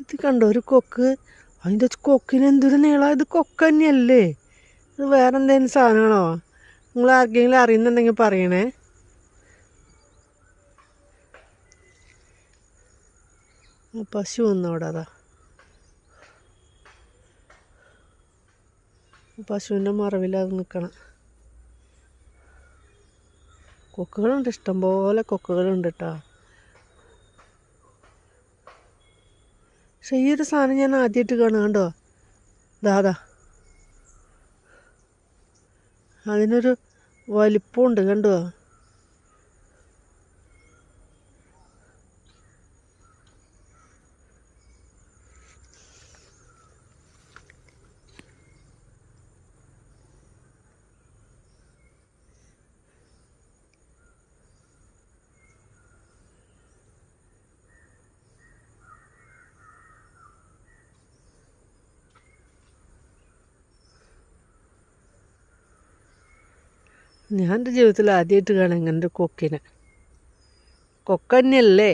ഇത് കണ്ടോ ഒരു കൊക്ക്. അതിന്റെ കൊക്കിന് എന്തൊരു നീളം? ഇത് കൊക്ക് തന്നെയല്ലേ? ഇത് വേറെ എന്തെങ്കിലും സാധനമാണോ? നിങ്ങൾ ആർക്കെങ്കിലും അറിയുന്നുണ്ടെങ്കിൽ പറയണേ. പശു ഒന്നോടാ പശുവിന്റെ മറവിലത് നിൽക്കണം. കൊക്കുകളുണ്ട് ഇഷ്ടംപോലെ കൊക്കുകളുണ്ട് കേട്ടോ. പക്ഷെ ഈ ഒരു സാധനം ഞാൻ ആദ്യമായിട്ട് കാണുക കണ്ടോ? ദാദാ അതിനൊരു വലിപ്പമുണ്ട് കണ്ടോ? ഞാൻ എന്റെ ജീവിതത്തിൽ ആദ്യമായിട്ട് കാണാം ഇങ്ങനെ ഒരു കൊക്കിനെ. കൊക്ക തന്നെയല്ലേ